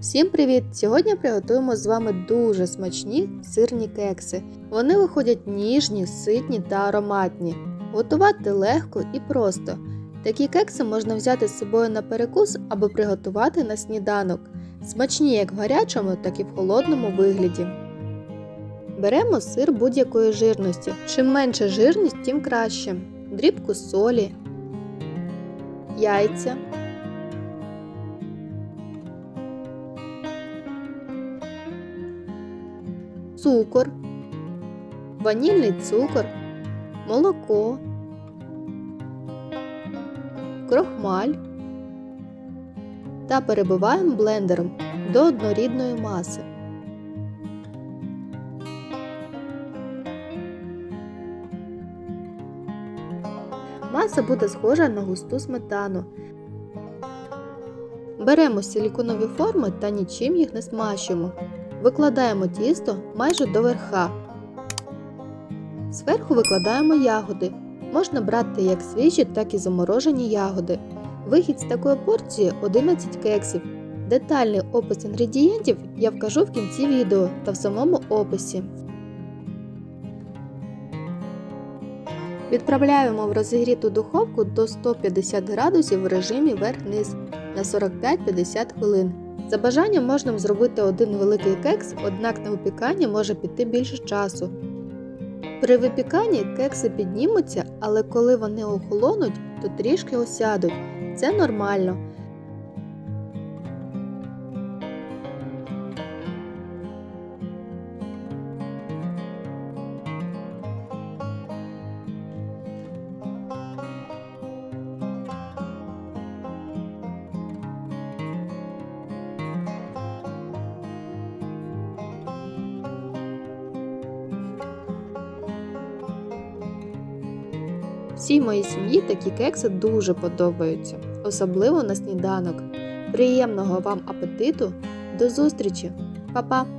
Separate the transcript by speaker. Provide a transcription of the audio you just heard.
Speaker 1: Всім привіт! Сьогодні приготуємо з вами дуже смачні сирні кекси. Вони виходять ніжні, ситні та ароматні. Готувати легко і просто. Такі кекси можна взяти з собою на перекус або приготувати на сніданок. Смачні як в гарячому, так і в холодному вигляді. Беремо сир будь-якої жирності. Чим менша жирність, тим краще. Дрібку солі, яйця. Цукор, ванільний цукор, молоко, крохмаль та перебиваємо блендером до однорідної маси. Маса буде схожа на густу сметану. Беремо силіконові форми та нічим їх не смащуємо. Викладаємо тісто майже до верха. Зверху викладаємо ягоди. Можна брати як свіжі, так і заморожені ягоди. Вихід з такої порції 11 кексів. Детальний опис інгредієнтів я вкажу в кінці відео та в самому описі. Відправляємо в розігріту духовку до 150 градусів в режимі верх-низ на 45-50 хвилин. За бажанням можна зробити один великий кекс, однак на випікання може піти більше часу. При випіканні кекси піднімуться, але коли вони охолонуть, то трішки осядуть. Це нормально. Всій моїй сім'ї такі кекси дуже подобаються, особливо на сніданок. Приємного вам апетиту! До зустрічі! Па-па!